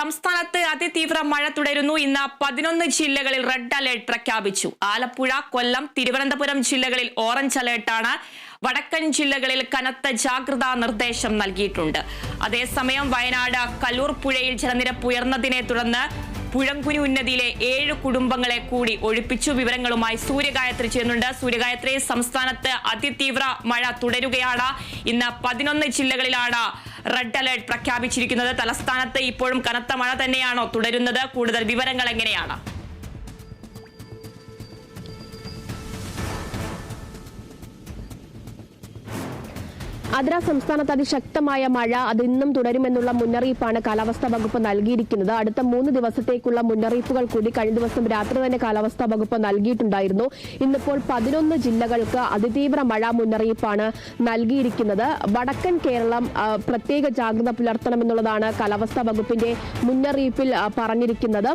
സംസ്ഥാനത്ത് അതിതീവ്ര മഴ തുടരുന്നു. ഇന്ന് പതിനൊന്ന് ജില്ലകളിൽ റെഡ് അലേർട്ട് പ്രഖ്യാപിച്ചു. ആലപ്പുഴ കൊല്ലം തിരുവനന്തപുരം ജില്ലകളിൽ ഓറഞ്ച് അലേർട്ടാണ് വടക്കൻ ജില്ലകളിൽ കനത്ത ജാഗ്രതാ നിർദ്ദേശം നൽകിയിട്ടുണ്ട്. അതേസമയം വയനാട് കല്ലൂർ പുഴയിൽ ജലനിരപ്പ് ഉയർന്നതിനെ തുടർന്ന് പുഴങ്കുനി ഉന്നതിയിലെ ഏഴ് കുടുംബങ്ങളെ കൂടി ഒഴിപ്പിച്ചു. വിവരങ്ങളുമായി സൂര്യഗായത്രി ചെയ്യുന്നുണ്ട്. സൂര്യഗായത്രി സംസ്ഥാനത്ത് അതിതീവ്ര മഴ തുടരുകയാണ്. ഇന്ന് പതിനൊന്ന് ജില്ലകളിലാണ് റെഡ് അലേർട്ട് പ്രഖ്യാപിച്ചിരിക്കുന്നത് തലസ്ഥാനത്ത് ഇപ്പോഴും കനത്ത മഴ തന്നെയാണോ തുടരുന്നത്? കൂടുതൽ വിവരങ്ങൾ എങ്ങനെയാണ്? അതിര സംസ്ഥാനത്ത് അതിശക്തമായ മഴ അത് ഇന്നും തുടരുമെന്നുള്ള മുന്നറിയിപ്പാണ് കാലാവസ്ഥാ വകുപ്പ് നൽകിയിരിക്കുന്നത്. അടുത്ത മൂന്ന് ദിവസത്തേക്കുള്ള മുന്നറിയിപ്പുകൾ കൂടി കഴിഞ്ഞ ദിവസം രാത്രി തന്നെ കാലാവസ്ഥാ വകുപ്പ് നൽകിയിട്ടുണ്ടായിരുന്നു. ഇന്നിപ്പോൾ പതിനൊന്ന് ജില്ലകൾക്ക് അതിതീവ്ര മഴ മുന്നറിയിപ്പാണ് നൽകിയിരിക്കുന്നത്. വടക്കൻ കേരളം പ്രത്യേക ജാഗ്രത പുലർത്തണമെന്നുള്ളതാണ് കാലാവസ്ഥാ വകുപ്പിന്റെ മുന്നറിയിപ്പിൽ പറഞ്ഞിരിക്കുന്നത്.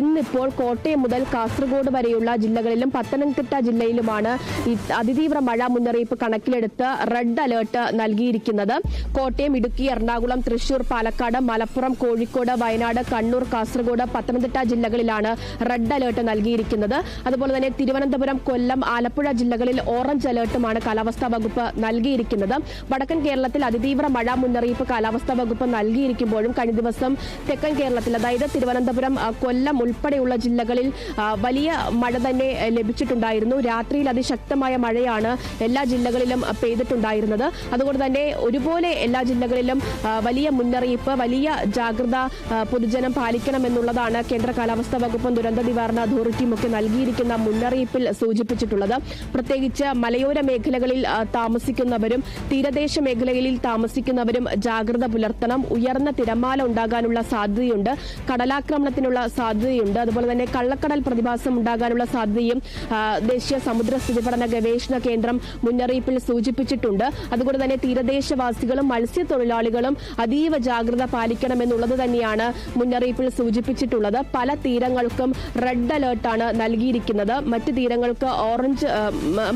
ഇന്നിപ്പോൾ കോട്ടയം മുതൽ കാസർഗോഡ് വരെയുള്ള ജില്ലകളിലും പത്തനംതിട്ട ജില്ലയിലുമാണ് അതിതീവ്ര മഴ മുന്നറിയിപ്പ് കണക്കിലെടുത്ത് റെഡ് അലേർട്ട് നൽകിയിരിക്കുന്നത്. കോട്ടയം ഇടുക്കി എറണാകുളം തൃശൂർ പാലക്കാട് മലപ്പുറം കോഴിക്കോട് വയനാട് കണ്ണൂർ കാസർഗോഡ് പത്തനംതിട്ട ജില്ലകളിലാണ് റെഡ് അലേർട്ട് നൽകിയിരിക്കുന്നത്. അതുപോലെ തന്നെ തിരുവനന്തപുരം കൊല്ലം ആലപ്പുഴ ജില്ലകളിൽ ഓറഞ്ച് അലേർട്ടുമാണ് കാലാവസ്ഥാ വകുപ്പ് നൽകിയിരിക്കുന്നത്. വടക്കൻ കേരളത്തിൽ അതിതീവ്ര മഴ മുന്നറിയിപ്പ് കാലാവസ്ഥാ വകുപ്പ് നൽകിയിരിക്കുമ്പോഴും കഴിഞ്ഞ ദിവസം തെക്കൻ കേരളത്തിൽ അതായത് തിരുവനന്തപുരം കൊല്ലം ഉൾപ്പെടെയുള്ള ജില്ലകളിൽ വലിയ മഴ തന്നെ ലഭിച്ചിട്ടുണ്ടായിരുന്നു. രാത്രിയിൽ അതിശക്തമായ മഴയാണ് എല്ലാ ജില്ലകളിലും പെയ്തിട്ടുണ്ടായിരുന്നത്. അതുകൊണ്ട് തന്നെ ഒരുപോലെ എല്ലാ ജില്ലകളിലും വലിയ മുന്നറിയിപ്പ് വലിയ ജാഗ്രത പൊതുജനം പാലിക്കണമെന്നുള്ളതാണ് കേന്ദ്ര കാലാവസ്ഥാ വകുപ്പും ദുരന്ത നിവാരണ അതോറിറ്റിയും ഒക്കെ നൽകിയിരിക്കുന്ന മുന്നറിയിപ്പിൽ സൂചിപ്പിച്ചിട്ടുള്ളത്. പ്രത്യേകിച്ച് മലയോര മേഖലകളിൽ താമസിക്കുന്നവരും തീരദേശ മേഖലകളിൽ താമസിക്കുന്നവരും ജാഗ്രത പുലർത്തണം. ഉയർന്ന തിരമാല ഉണ്ടാകാനുള്ള സാധ്യതയുണ്ട്. കടലാക്രമണത്തിനുള്ള സാധ്യതയുണ്ട്. അതുപോലെ തന്നെ കള്ളക്കടൽ പ്രതിഭാസം ഉണ്ടാകാനുള്ള സാധ്യതയും ദേശീയ സമുദ്ര സ്ഥിതി പഠന ഗവേഷണ കേന്ദ്രം മുന്നറിയിപ്പിൽ സൂചിപ്പിച്ചിട്ടുണ്ട്. അതുകൊണ്ട് തന്നെ തീരദേശവാസികളും മത്സ്യത്തൊഴിലാളികളും അതീവ ജാഗ്രത പാലിക്കണമെന്നുള്ളത് തന്നെയാണ് മുന്നറിയിപ്പിൽ സൂചിപ്പിച്ചിട്ടുള്ളത്. പല തീരങ്ങൾക്കും റെഡ് അലേർട്ടാണ് നൽകിയിരിക്കുന്നത്. മറ്റ് തീരങ്ങൾക്ക് ഓറഞ്ച്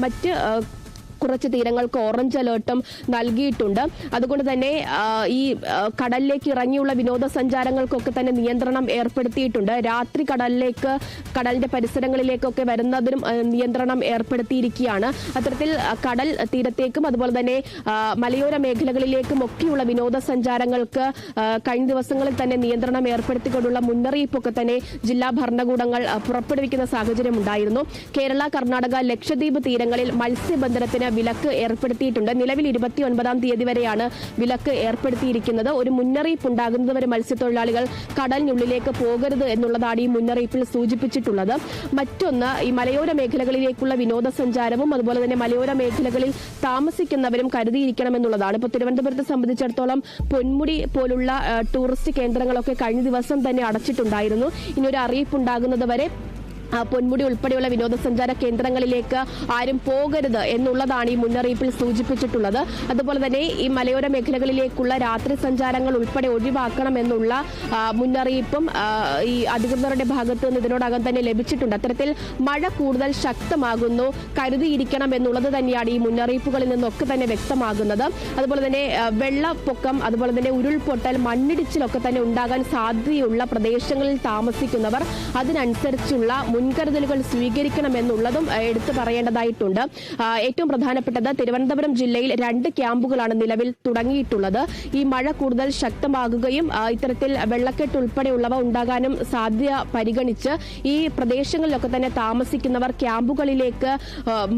മറ്റ് കുറച്ച് തീരങ്ങൾക്ക് ഓറഞ്ച് അലേർട്ടും നൽകിയിട്ടുണ്ട്. അതുകൊണ്ട് തന്നെ ഈ കടലിലേക്ക് ഇറങ്ങിയുള്ള വിനോദസഞ്ചാരങ്ങൾക്കൊക്കെ തന്നെ നിയന്ത്രണം ഏർപ്പെടുത്തിയിട്ടുണ്ട്. രാത്രി കടലിലേക്ക് കടലിന്റെ പരിസരങ്ങളിലേക്കൊക്കെ വരുന്നതിനും നിയന്ത്രണം ഏർപ്പെടുത്തിയിരിക്കുകയാണ്. അത്തരത്തിൽ കടൽ തീരത്തേക്കും അതുപോലെ തന്നെ മലയോര മേഖലകളിലേക്കും ഒക്കെയുള്ള വിനോദസഞ്ചാരങ്ങൾക്ക് കഴിഞ്ഞ ദിവസങ്ങളിൽ തന്നെ നിയന്ത്രണം ഏർപ്പെടുത്തിക്കൊണ്ടുള്ള മുന്നറിയിപ്പൊക്കെ തന്നെ ജില്ലാ ഭരണകൂടങ്ങൾ പുറപ്പെടുവിക്കുന്ന സാഹചര്യം ഉണ്ടായിരുന്നു കേരള കർണാടക ലക്ഷദ്വീപ് തീരങ്ങളിൽ മത്സ്യബന്ധനത്തിന് വിലക്ക് ഏർപ്പെടുത്തിയിട്ടുണ്ട്. നിലവിൽ ഇരുപത്തി ഒൻപതാം തീയതി വരെയാണ് വിലക്ക് ഏർപ്പെടുത്തിയിരിക്കുന്നത്. ഒരു മുന്നറിയിപ്പ് ഉണ്ടാകുന്നതുവരെ മത്സ്യത്തൊഴിലാളികൾ കടലിനുള്ളിലേക്ക് പോകരുത് എന്നുള്ളതാണ് ഈ മുന്നറിയിപ്പിൽ സൂചിപ്പിച്ചിട്ടുള്ളത്. മറ്റൊന്ന് ഈ മലയോര മേഖലകളിലേക്കുള്ള വിനോദസഞ്ചാരവും അതുപോലെ തന്നെ മലയോര മേഖലകളിൽ താമസിക്കുന്നവരും കരുതിയിരിക്കണം എന്നുള്ളതാണ് ഇപ്പോൾ തിരുവനന്തപുരത്തെ സംബന്ധിച്ചിടത്തോളം പൊന്മുടി പോലുള്ള ടൂറിസ്റ്റ് കേന്ദ്രങ്ങളൊക്കെ കഴിഞ്ഞ ദിവസം തന്നെ അടച്ചിട്ടുണ്ടായിരുന്നു. ഇനി ഒരു അറിയിപ്പ് ഉണ്ടാകുന്നത് വരെ പൊന്മുടി ഉൾപ്പെടെയുള്ള വിനോദസഞ്ചാര കേന്ദ്രങ്ങളിലേക്ക് ആരും പോകരുത് എന്നുള്ളതാണ് ഈ മുന്നറിയിപ്പിൽ സൂചിപ്പിച്ചിട്ടുള്ളത്. അതുപോലെ തന്നെ ഈ മലയോര മേഖലകളിലേക്കുള്ള രാത്രി സഞ്ചാരങ്ങൾ ഉൾപ്പെടെ ഒഴിവാക്കണമെന്നുള്ള മുന്നറിയിപ്പും ഈ അധികൃതരുടെ ഭാഗത്ത് നിന്ന് ഇതിനോടകം തന്നെ ലഭിച്ചിട്ടുണ്ട്. അത്തരത്തിൽ മഴ കൂടുതൽ ശക്തമാകുന്നു കരുതിയിരിക്കണം എന്നുള്ളത് തന്നെയാണ് ഈ മുന്നറിയിപ്പുകളിൽ നിന്നൊക്കെ തന്നെ വ്യക്തമാകുന്നത്. അതുപോലെ തന്നെ വെള്ളപ്പൊക്കം അതുപോലെ തന്നെ ഉരുൾപൊട്ടൽ മണ്ണിടിച്ചിലൊക്കെ തന്നെ ഉണ്ടാകാൻ സാധ്യതയുള്ള പ്രദേശങ്ങളിൽ താമസിക്കുന്നവർ അതിനനുസരിച്ചുള്ള മുൻകരുതലുകൾ സ്വീകരിക്കണമെന്നുള്ളതും എടുത്തു പറയേണ്ടതായിട്ടുണ്ട്. ഏറ്റവും പ്രധാനപ്പെട്ടത് തിരുവനന്തപുരം ജില്ലയിൽ രണ്ട് ക്യാമ്പുകളാണ് നിലവിൽ തുടങ്ങിയിട്ടുള്ളത്. ഈ മഴ കൂടുതൽ ശക്തമാകുകയും ഇത്തരത്തിൽ വെള്ളക്കെട്ട് ഉൾപ്പെടെയുള്ളവ ഉണ്ടാകാനും സാധ്യത പരിഗണിച്ച് ഈ പ്രദേശങ്ങളിലൊക്കെ തന്നെ താമസിക്കുന്നവർ ക്യാമ്പുകളിലേക്ക്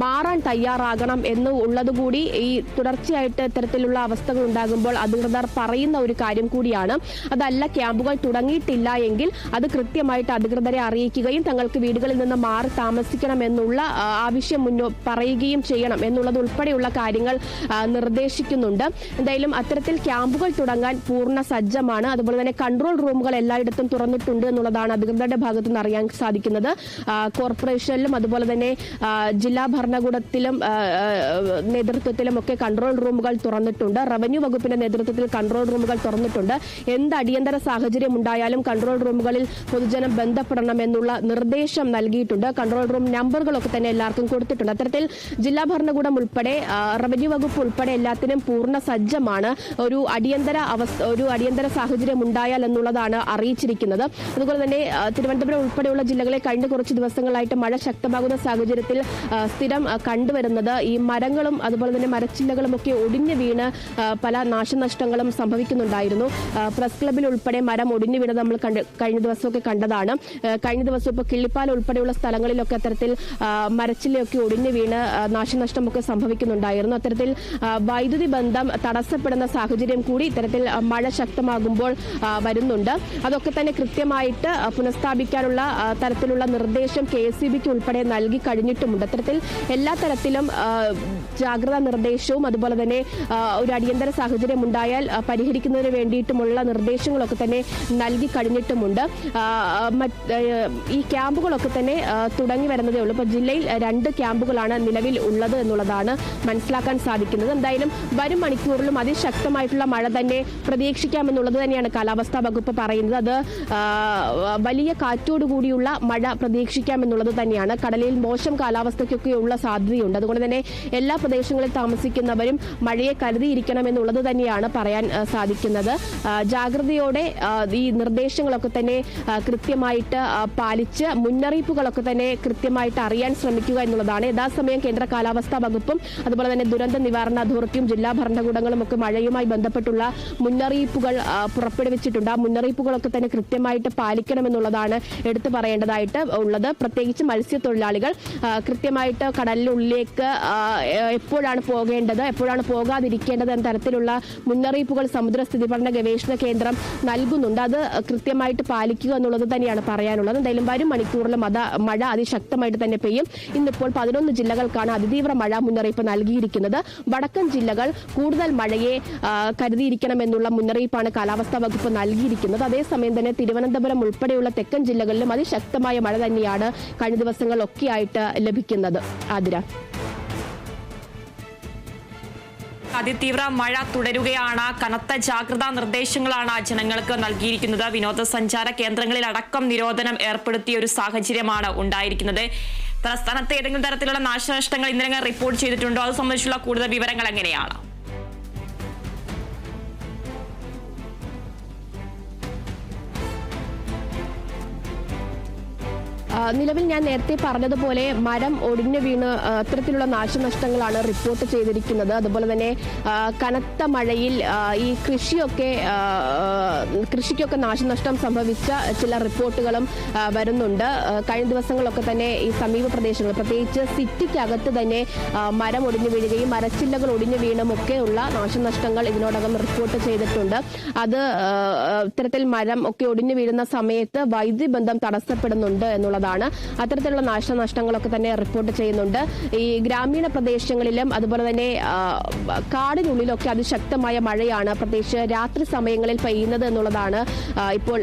മാറാൻ തയ്യാറാകണം എന്ന് ഉള്ളതുകൂടി ഈ തുടർച്ചയായിട്ട് ഇത്തരത്തിലുള്ള അവസ്ഥകൾ ഉണ്ടാകുമ്പോൾ അധികൃതർ പറയുന്ന ഒരു കാര്യം കൂടിയാണ്. അതല്ല ക്യാമ്പുകൾ തുടങ്ങിയിട്ടില്ല എങ്കിൽ അത് കൃത്യമായിട്ട് അധികൃതരെ അറിയിക്കുകയും തങ്ങൾക്ക് വീടുകളിൽ നിന്ന് മാറി താമസിക്കണമെന്നുള്ള ആവശ്യം മുന്നോ പറയുകയും ചെയ്യണം എന്നുള്ളത് ഉൾപ്പെടെയുള്ള കാര്യങ്ങൾ നിർദ്ദേശിക്കുന്നുണ്ട്. എന്തായാലും അത്തരത്തിൽ ക്യാമ്പുകൾ തുടങ്ങാൻ പൂർണ സജ്ജമാണ്. അതുപോലെ തന്നെ കൺട്രോൾ റൂമുകൾ എല്ലായിടത്തും തുറന്നിട്ടുണ്ട് എന്നുള്ളതാണ് അധികൃതരുടെ ഭാഗത്തു നിന്ന് അറിയാൻ സാധിക്കുന്നത്. കോർപ്പറേഷനിലും അതുപോലെ തന്നെ ജില്ലാ ഭരണകൂടത്തിലും നേതൃത്വത്തിലും ഒക്കെ കൺട്രോൾ റൂമുകൾ തുറന്നിട്ടുണ്ട്. റവന്യൂ വകുപ്പിന്റെ നേതൃത്വത്തിൽ കൺട്രോൾ റൂമുകൾ തുറന്നിട്ടുണ്ട്. എന്ത് അടിയന്തര സാഹചര്യം ഉണ്ടായാലും കൺട്രോൾ റൂമുകളിൽ പൊതുജനം ബന്ധപ്പെടണം എന്നുള്ള നിർദ്ദേശം നിർദ്ദേശം നൽകിയിട്ടുണ്ട്. കൺട്രോൾ റൂം നമ്പറുകളൊക്കെ തന്നെ എല്ലാവർക്കും കൊടുത്തിട്ടുണ്ട്. അത്തരത്തിൽ ജില്ലാ ഭരണകൂടം ഉൾപ്പെടെ റവന്യൂ വകുപ്പ് ഉൾപ്പെടെ എല്ലാത്തിനും പൂർണ സജ്ജമാണ്. ഒരു അടിയന്തര അവസ്ഥ ഒരു അടിയന്തര സാഹചര്യം ഉണ്ടായാൽ എന്നുള്ളതാണ് അറിയിച്ചിരിക്കുന്നത്. അതുപോലെ തന്നെ തിരുവനന്തപുരം ഉൾപ്പെടെയുള്ള ജില്ലകളെ കഴിഞ്ഞ കുറച്ച് ദിവസങ്ങളായിട്ട് മഴ ശക്തമാകുന്ന സാഹചര്യത്തിൽ സ്ഥിരം കണ്ടുവരുന്നത് ഈ മരങ്ങളും അതുപോലെ തന്നെ മരച്ചില്ലകളും ഒക്കെ ഒടിഞ്ഞു വീണ് പല നാശനഷ്ടങ്ങളും സംഭവിക്കുന്നുണ്ടായിരുന്നു. പ്രസ് ക്ലബിൽ ഉൾപ്പെടെ മരം ഒടിഞ്ഞു വീണത് നമ്മൾ കഴിഞ്ഞ ദിവസമൊക്കെ കണ്ടതാണ്. കഴിഞ്ഞ ദിവസം ഇപ്പോൾ കിള്ളിപ്പാല ഉൾപ്പെടെയുള്ള സ്ഥലങ്ങളിലൊക്കെ അത്തരത്തിൽ മരച്ചിലൊക്കെ ഒടിഞ്ഞു വീണ് നാശനഷ്ടമൊക്കെ സംഭവിക്കുന്നുണ്ടായിരുന്നു. അത്തരത്തിൽ വൈദ്യുതി ബന്ധം തടസ്സപ്പെടുന്ന സാഹചര്യം കൂടി ഇത്തരത്തിൽ മഴ ശക്തമാകുമ്പോൾ വരുന്നുണ്ട്. അതൊക്കെ തന്നെ കൃത്യമായിട്ട് പുനഃസ്ഥാപിക്കാനുള്ള തരത്തിലുള്ള നിർദ്ദേശം കെ എസ് സി ബിക്ക് ഉൾപ്പെടെ നൽകി കഴിഞ്ഞിട്ടുമുണ്ട്. അത്തരത്തിൽ എല്ലാ തരത്തിലും ജാഗ്രതാ നിർദ്ദേശവും അതുപോലെ തന്നെ ഒരു അടിയന്തര സാഹചര്യം ഉണ്ടായാൽ പരിഹരിക്കുന്നതിന് വേണ്ടിയിട്ടുമുള്ള നിർദ്ദേശങ്ങളൊക്കെ തന്നെ നൽകി കഴിഞ്ഞിട്ടുമുണ്ട്. ഈ ക്യാമ്പുകളൊക്കെ തന്നെ തുടങ്ങി വരുന്നതേ ഉള്ളൂ. ഇപ്പോൾ ജില്ലയിൽ രണ്ട് ക്യാമ്പുകളാണ് നിലവിൽ ഉള്ളത് എന്നുള്ളതാണ് മനസ്സിലാക്കാൻ സാധിക്കുന്നത്. എന്തായാലും വരും മണിക്കൂറിലും അതിശക്തമായിട്ടുള്ള മഴ തന്നെ പ്രതീക്ഷിക്കാമെന്നുള്ളത് തന്നെയാണ് കാലാവസ്ഥാ വകുപ്പ് പറയുന്നത്. അത് വലിയ കാറ്റോടുകൂടിയുള്ള മഴ പ്രതീക്ഷിക്കാമെന്നുള്ളത് തന്നെയാണ്. കടലിൽ മോശം കാലാവസ്ഥയ്ക്കൊക്കെയുള്ള സാധ്യതയുണ്ട്. അതുകൊണ്ട് തന്നെ എല്ലാ പ്രദേശങ്ങളിൽ താമസിക്കുന്നവരും മഴയെ കരുതിയിരിക്കണമെന്നുള്ളത് തന്നെയാണ് പറയാൻ സാധിക്കുന്നത്. ജാഗ്രതയോടെ ഈ നിർദ്ദേശങ്ങളൊക്കെ തന്നെ കൃത്യമായിട്ട് പാലിച്ച് പാലിച്ച് മുന്നറിയിപ്പുകളൊക്കെ തന്നെ കൃത്യമായിട്ട് അറിയാൻ ശ്രമിക്കുക എന്നുള്ളതാണ്. യഥാസമയം കേന്ദ്ര കാലാവസ്ഥാ വകുപ്പും അതുപോലെ തന്നെ ദുരന്ത നിവാരണ അതോറിറ്റിയും ജില്ലാ ഭരണകൂടങ്ങളും ഒക്കെ മഴയുമായി ബന്ധപ്പെട്ടുള്ള മുന്നറിയിപ്പുകൾ പുറപ്പെടുവിച്ചിട്ടുണ്ട്. ആ മുന്നറിയിപ്പുകളൊക്കെ തന്നെ കൃത്യമായിട്ട് പാലിക്കണമെന്നുള്ളതാണ് എടുത്തു പറയേണ്ടതായിട്ട് ഉള്ളത്. പ്രത്യേകിച്ച് മത്സ്യത്തൊഴിലാളികൾ കൃത്യമായിട്ട് കടലിനുള്ളിലേക്ക് എപ്പോഴാണ് പോകേണ്ടത് എപ്പോഴാണ് പോകാതിരിക്കേണ്ടത് എന്ന തരത്തിലുള്ള മുന്നറിയിപ്പുകൾ സമുദ്രസ്ഥിതി പഠന ഗവേഷണ കേന്ദ്രം നൽകുന്നുണ്ട്. അത് കൃത്യമായിട്ട് പാലിക്കുക എന്നുള്ളത് തന്നെയാണ് പറയാനുള്ളത്. എന്തായാലും വരും മണിക്കൂറിലും മത മഴ അതിശക്തമായിട്ട് തന്നെ പെയ്യും. ഇന്നിപ്പോൾ പതിനൊന്ന് ജില്ലകൾക്കാണ് അതിതീവ്ര മഴ മുന്നറിയിപ്പ് നൽകിയിരിക്കുന്നത്. വടക്കൻ ജില്ലകൾ കൂടുതൽ മഴയെ കരുതിയിരിക്കണമെന്നുള്ള മുന്നറിയിപ്പാണ് കാലാവസ്ഥാ വകുപ്പ് നൽകിയിരിക്കുന്നത്. അതേസമയം തന്നെ തിരുവനന്തപുരം ഉൾപ്പെടെയുള്ള തെക്കൻ ജില്ലകളിലും അതിശക്തമായ മഴ തന്നെയാണ് കഴിഞ്ഞ ദിവസങ്ങളിലൊക്കെയായിട്ട് ലഭിക്കുന്നത്. ആതിര. അതിതീവ്ര മഴ തുടരുകയാണ്. കനത്ത ജാഗ്രതാ നിർദ്ദേശങ്ങളാണ് ജനങ്ങൾക്ക് നൽകിയിരിക്കുന്നത്. വിനോദസഞ്ചാര കേന്ദ്രങ്ങളിൽ അടക്കം നിരോധനം ഏർപ്പെടുത്തിയ ഒരു സാഹചര്യമാണ് ഉണ്ടായിരിക്കുന്നത്. തലസ്ഥാനത്ത് ഏതെങ്കിലും തരത്തിലുള്ള നാശനഷ്ടങ്ങൾ ഇന്നലെ റിപ്പോർട്ട് ചെയ്തിട്ടുണ്ടോ? അത് സംബന്ധിച്ചുള്ള കൂടുതൽ വിവരങ്ങൾ എങ്ങനെയാണ്? നിലവിൽ ഞാൻ നേരത്തെ പറഞ്ഞതുപോലെ മരം ഒടിഞ്ഞു വീണ് അത്തരത്തിലുള്ള നാശനഷ്ടങ്ങളാണ് റിപ്പോർട്ട് ചെയ്തിരിക്കുന്നത്. അതുപോലെ തന്നെ കനത്ത മഴയിൽ ഈ കൃഷിയൊക്കെ കൃഷിക്കൊക്കെ നാശനഷ്ടം സംഭവിച്ച ചില റിപ്പോർട്ടുകളും വരുന്നുണ്ട്. കഴിഞ്ഞ ദിവസങ്ങളൊക്കെ തന്നെ ഈ സമീപ പ്രദേശങ്ങൾ പ്രത്യേകിച്ച് സിറ്റിക്കകത്ത് തന്നെ മരം ഒടിഞ്ഞു വീഴുകയും മരച്ചില്ലകൾ ഒടിഞ്ഞു വീണും ഒക്കെയുള്ള നാശനഷ്ടങ്ങൾ ഇതിനോടകം റിപ്പോർട്ട് ചെയ്തിട്ടുണ്ട്. അത് ഇത്തരത്തിൽ മരം ഒക്കെ ഒടിഞ്ഞു വീഴുന്ന സമയത്ത് വൈദ്യുതി ബന്ധം തടസ്സപ്പെടുന്നുണ്ട് എന്നുള്ളതാണ് അത്തരത്തിലുള്ള നാശനഷ്ടങ്ങളൊക്കെ തന്നെ റിപ്പോർട്ട് ചെയ്യുന്നുണ്ട്. ഈ ഗ്രാമീണ പ്രദേശങ്ങളിലും അതുപോലെ തന്നെ കാടിനുള്ളിലൊക്കെ അതിശക്തമായ മഴയാണ് പ്രത്യേകിച്ച് രാത്രി സമയങ്ങളിൽ പെയ്യുന്നത് എന്നുള്ളതാണ് ഇപ്പോൾ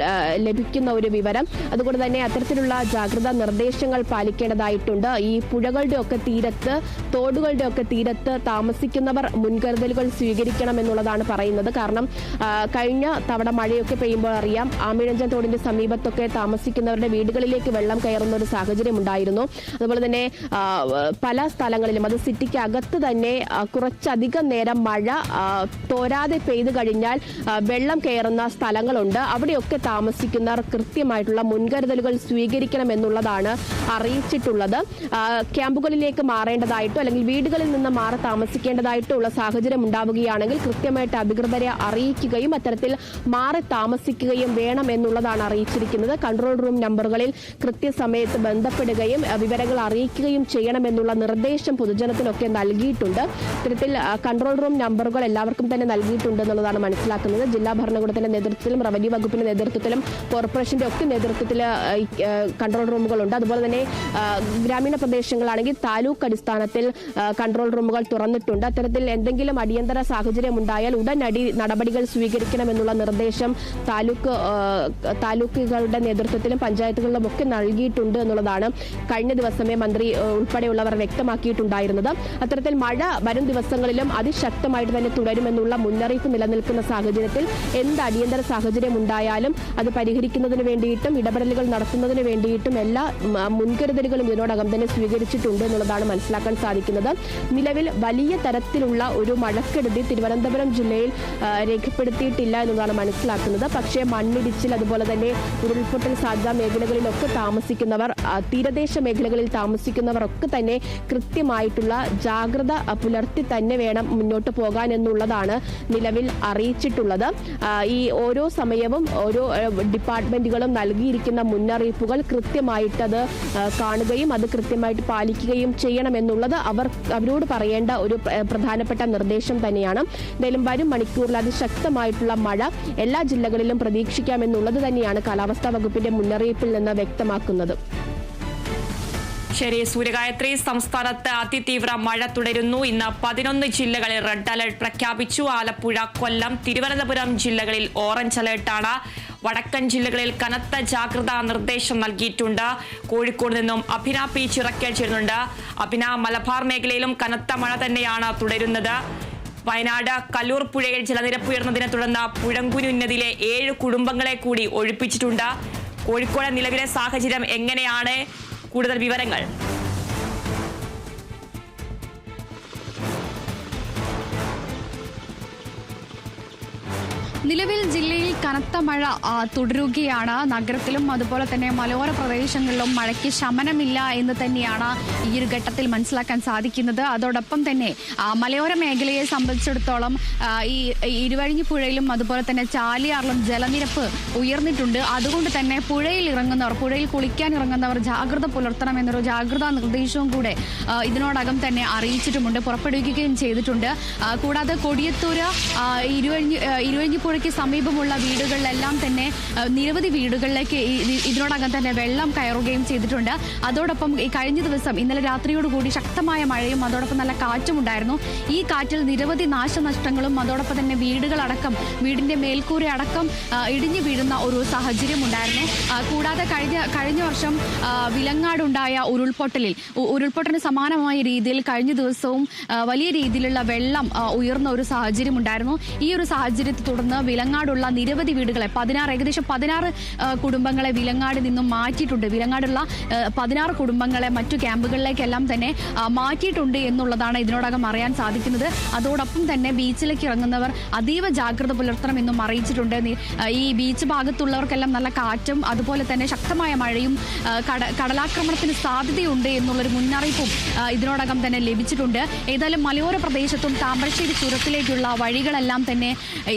ലഭിക്കുന്ന ഒരു വിവരം. അതുകൊണ്ട് തന്നെ അത്തരത്തിലുള്ള ജാഗ്രതാ നിർദ്ദേശങ്ങൾ പാലിക്കേണ്ടതായിട്ടുണ്ട്. ഈ പുഴകളുടെ ഒക്കെ തീരത്ത് തോടുകളുടെ ഒക്കെ തീരത്ത് താമസിക്കുന്നവർ മുൻകരുതലുകൾ സ്വീകരിക്കണം എന്നുള്ളതാണ് പറയുന്നത്. കാരണം കഴിഞ്ഞ തവണ മഴയൊക്കെ പെയ്യുമ്പോൾ അറിയാം ആമിഴഞ്ചൻ തോടിന്റെ സമീപത്തൊക്കെ താമസിക്കുന്നവരുടെ വീടുകളിലേക്ക് വെള്ളം കയറുന്ന ഒരു സാഹചര്യം ഉണ്ടായിരുന്നു അതുപോലെ തന്നെ പല സ്ഥലങ്ങളിലും അത് സിറ്റിക്ക് അകത്ത് തന്നെ കുറച്ചധികം നേരം മഴ തോരാതെ പെയ്തു കഴിഞ്ഞാൽ വെള്ളം കയറുന്ന സ്ഥലങ്ങളുണ്ട്. അവിടെയൊക്കെ താമസിക്കുന്നവർ കൃത്യമായിട്ടുള്ള മുൻകരുതലുകൾ സ്വീകരിക്കണം എന്നുള്ളതാണ് അറിയിച്ചിട്ടുള്ളത് ക്യാമ്പുകളിലേക്ക് മാറേണ്ടതായിട്ടോ അല്ലെങ്കിൽ വീടുകളിൽ നിന്ന് മാറി താമസിക്കേണ്ടതായിട്ടോ ഉള്ള സാഹചര്യം ഉണ്ടാവുകയാണെങ്കിൽ കൃത്യമായിട്ട് അധികൃതരെ അറിയിക്കുകയും അത്തരത്തിൽ മാറി താമസിക്കുകയും വേണം എന്നുള്ളതാണ് അറിയിച്ചിരിക്കുന്നത്. കൺട്രോൾ റൂം നമ്പറുകളിൽ കൃത്യസമയത്ത് ബന്ധപ്പെടുകയും വിവരങ്ങൾ അറിയിക്കുകയും ചെയ്യണമെന്നുള്ള നിർദ്ദേശം പൊതുജനത്തിനൊക്കെ നൽകിയിട്ടുണ്ട്. ഇത്തരത്തിൽ കൺട്രോൾ റൂം നമ്പറുകൾ എല്ലാവർക്കും തന്നെ നൽകിയിട്ടുണ്ട് എന്നുള്ളതാണ് മനസ്സിലാക്കുന്നത്. ജില്ലാ ഭരണകൂടത്തിന്റെ നേതൃത്വത്തിലും റവന്യൂ വകുപ്പിന്റെ നേതൃത്വത്തിലും കോർപ്പറേഷന്റെ ഒക്കെ നേതൃത്വത്തിൽ കൺട്രോൾ റൂമുകളുണ്ട്. അതുപോലെ തന്നെ ഗ്രാമീണ പ്രദേശങ്ങളാണെങ്കിൽ താലൂക്ക് അടിസ്ഥാനത്തിൽ കൺട്രോൾ റൂമുകൾ തുറന്നിട്ടുണ്ട്. അത്തരത്തിൽ എന്തെങ്കിലും അടിയന്തര സാഹചര്യം ഉണ്ടായാൽ ഉടനടി നടപടികൾ സ്വീകരിക്കണമെന്നുള്ള നിർദ്ദേശം താലൂക്ക് താലൂക്കുകളുടെ നേതൃത്വത്തിലും പഞ്ചായത്തുകളിലും ഒക്കെ നൽകിയിട്ടുണ്ട്. എന്നുള്ളതാണ് കഴിഞ്ഞ ദിവസമേ മന്ത്രി ഉൾപ്പെടെയുള്ളവർ വ്യക്തമാക്കിയിട്ടുണ്ടായിരുന്നത്. അത്തരത്തിൽ മഴ വരും ദിവസങ്ങളിലും അതിശക്തമായിട്ട് തന്നെ തുടരുമെന്നുള്ള മുന്നറിയിപ്പ് നിലനിൽക്കുന്ന സാഹചര്യത്തിൽ എന്ത് അടിയന്തര സാഹചര്യം ഉണ്ടായാലും അത് പരിഹരിക്കുന്നതിന് വേണ്ടിയിട്ടും ഇടപെടലുകൾ നടത്തുന്നതിന് വേണ്ടിയിട്ടും എല്ലാ മുൻകരുതലുകളും ഇതിനോടകം തന്നെ സ്വീകരിച്ചിട്ടുണ്ട് എന്നുള്ളതാണ് മനസ്സിലാക്കാൻ സാധിക്കുന്നത്. നിലവിൽ വലിയ തരത്തിലുള്ള ഒരു മഴക്കെടുതി തിരുവനന്തപുരം ജില്ലയിൽ രേഖപ്പെടുത്തിയിട്ടില്ല എന്നതാണ് മനസ്സിലാക്കുന്നത്. പക്ഷേ മണ്ണിടിച്ചിൽ അതുപോലെ തന്നെ ഉരുൾപൊട്ടൽ സാധ്യതാ മേഖലകളിലൊക്കെ താമസിക്കുന്നവർ തീരദേശ മേഖലകളിൽ താമസിക്കുന്നവർ ഒക്കെ തന്നെ കൃത്യമായിട്ടുള്ള ജാഗ്രത പുലർത്തി തന്നെ വേണം മുന്നോട്ട് പോകാൻ എന്നുള്ളതാണ് നിലവിൽ അറിയിച്ചിട്ടുള്ളത്. ഈ ഓരോ സമയവും ഓരോ ഡിപ്പാർട്ട്മെന്റുകളും നൽകിയിരിക്കുന്ന മുന്നറിയിപ്പുകൾ കൃത്യമായിട്ട് അത് കാണുകയും അത് കൃത്യമായിട്ട് പാലിക്കുകയും ചെയ്യണം എന്നുള്ളത് അവർ അവരോട് പറയേണ്ട ഒരു പ്ര- പ്രധാനപ്പെട്ട നിർദ്ദേശം തന്നെയാണ്. എന്തായാലും വരും മണിക്കൂറിൽ അതിശക്തമായിട്ടുള്ള മഴ എല്ലാ ജില്ലകളിലും പ്രതീക്ഷിക്കാമെന്നുള്ളത് തന്നെയാണ് കാലാവസ്ഥാ വകുപ്പിന്റെ മുന്നറിയിപ്പിൽ നിന്ന് വ്യക്തമാക്കുന്നത്. ശരി സൂര്യഗായത്രി സംസ്ഥാനത്ത് അതിതീവ്ര മഴ തുടരുന്നു. ഇന്ന് പതിനൊന്ന് ജില്ലകളിൽ റെഡ് അലർട്ട് പ്രഖ്യാപിച്ചു. ആലപ്പുഴ കൊല്ലം തിരുവനന്തപുരം ജില്ലകളിൽ ഓറഞ്ച് അലർട്ടാണ്. വടക്കൻ ജില്ലകളിൽ കനത്ത ജാഗ്രതാ നിർദ്ദേശം നൽകിയിട്ടുണ്ട്. കോഴിക്കോട് നിന്നും അഭിന പി ചിറക്കൽ ചേരുന്നുണ്ട്. അഭിന മലബാർ മേഖലയിലും കനത്ത മഴ തന്നെയാണ് തുടരുന്നത്. വയനാട് കല്ലൂർ പുഴയിൽ ജലനിരപ്പ് ഉയർന്നതിനെ തുടർന്ന് പുഴങ്കുനുന്നതിലെ ഏഴ് കുടുംബങ്ങളെ കൂടി ഒഴിപ്പിച്ചിട്ടുണ്ട്. കോഴിക്കോട് നിലവിലെ സാഹചര്യം എങ്ങനെയാണ്? കൂടുതൽ വിവരങ്ങൾ. നിലവിൽ ജില്ലയിൽ കനത്ത മഴ തുടരുകയാണ്. നഗരത്തിലും അതുപോലെ തന്നെ മലയോര പ്രദേശങ്ങളിലും മഴയ്ക്ക് ശമനമില്ല എന്ന് തന്നെയാണ് ഈ ഒരു ഘട്ടത്തിൽ മനസ്സിലാക്കാൻ സാധിക്കുന്നത്. അതോടൊപ്പം തന്നെ മലയോര മേഖലയെ സംബന്ധിച്ചിടത്തോളം ഈ ഇരുവഴിഞ്ഞി പുഴയിലും അതുപോലെ തന്നെ ചാലിയാറിലും ജലനിരപ്പ് ഉയർന്നിട്ടുണ്ട്. അതുകൊണ്ട് തന്നെ പുഴയിൽ ഇറങ്ങുന്നവർ പുഴയിൽ കുളിക്കാൻ ഇറങ്ങുന്നവർ ജാഗ്രത പുലർത്തണം എന്നൊരു ജാഗ്രതാ നിർദ്ദേശവും കൂടെ ഇതിനോടകം തന്നെ അറിയിച്ചിട്ടുമുണ്ട് പുറപ്പെടുവിക്കുകയും ചെയ്തിട്ടുണ്ട്. കൂടാതെ കൊടിയത്തൂര് ഇരുവഴിഞ്ഞി ആ, ഇരുവഴിഞ്ഞിപ്പുഴയ്ക്ക് സമീപമുള്ള വീടുകളിലെല്ലാം തന്നെ നിരവധി വീടുകളിലേക്ക് ഇതിനോടകം തന്നെ വെള്ളം കയറുകയും ചെയ്തിട്ടുണ്ട്. അതോടൊപ്പം ഈ കഴിഞ്ഞ ദിവസം ഇന്നലെ രാത്രിയോടുകൂടി ശക്തമായ മഴയും അതോടൊപ്പം നല്ല കാറ്റും ഉണ്ടായിരുന്നു. ഈ കാറ്റിൽ നിരവധി നാശനഷ്ടങ്ങളും അതോടൊപ്പം തന്നെ വീടുകളടക്കം വീടിന്റെ മേൽക്കൂര അടക്കം ഇടിഞ്ഞു വീഴുന്ന ഒരു സാഹചര്യം ഉണ്ടായിരുന്നു. കൂടാതെ കഴിഞ്ഞ കഴിഞ്ഞ വർഷം വിലങ്ങാടുണ്ടായ ഉരുൾപൊട്ടലിൽ ഉരുൾപൊട്ടലിന് സമാനമായ രീതിയിൽ കഴിഞ്ഞ ദിവസവും വലിയ രീതിയിലുള്ള വെള്ളം ഉയർന്ന ഒരു സാഹചര്യം ഉണ്ടായിരുന്നു. ഈ ഒരു സാഹചര്യത്തെ തുടർന്ന് വിലങ്ങാടുള്ള നിരവധി വീടുകളെ പതിനാറ് ഏകദേശം പതിനാറ് കുടുംബങ്ങളെ വിലങ്ങാട് നിന്നും മാറ്റിയിട്ടുണ്ട്. വിലങ്ങാടുള്ള പതിനാറ് കുടുംബങ്ങളെ മറ്റു ക്യാമ്പുകളിലേക്കെല്ലാം തന്നെ മാറ്റിയിട്ടുണ്ട് എന്നുള്ളതാണ് ഇതിനോടകം അറിയാൻ സാധിക്കുന്നത്. അതോടൊപ്പം തന്നെ ബീച്ചിലേക്ക് ഇറങ്ങുന്നവർ അതീവ ജാഗ്രത പുലർത്തണമെന്നും അറിയിച്ചിട്ടുണ്ട്. ഈ ബീച്ച് ഭാഗത്തുള്ളവർക്കെല്ലാം നല്ല കാറ്റും അതുപോലെ തന്നെ ശക്തമായ മഴയും കടലാക്രമണത്തിന് സാധ്യതയുണ്ട് എന്നുള്ളൊരു മുന്നറിയിപ്പും ഇതിനോടകം തന്നെ ലഭിച്ചിട്ടുണ്ട്. ഏതായാലും മലയോര പ്രദേശത്തും താമരശ്ശേരി ചുരത്തിലേക്കുള്ള വഴികളെല്ലാം തന്നെ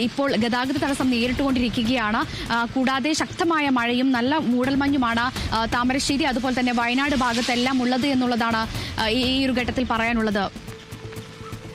ഇപ്പോൾ ഗതാഗത തടസ്സം നേരിട്ടുകൊണ്ടിരിക്കുകയാണ്. കൂടാതെ ശക്തമായ മഴയും നല്ല മൂടൽമഞ്ഞുമാണ് താമരശ്ശേരി അതുപോലെ തന്നെ വയനാട് ഭാഗത്തെല്ലാം ഉള്ളത് എന്നുള്ളതാണ് ഈ ഒരു ഘട്ടത്തിൽ പറയാനുള്ളത്.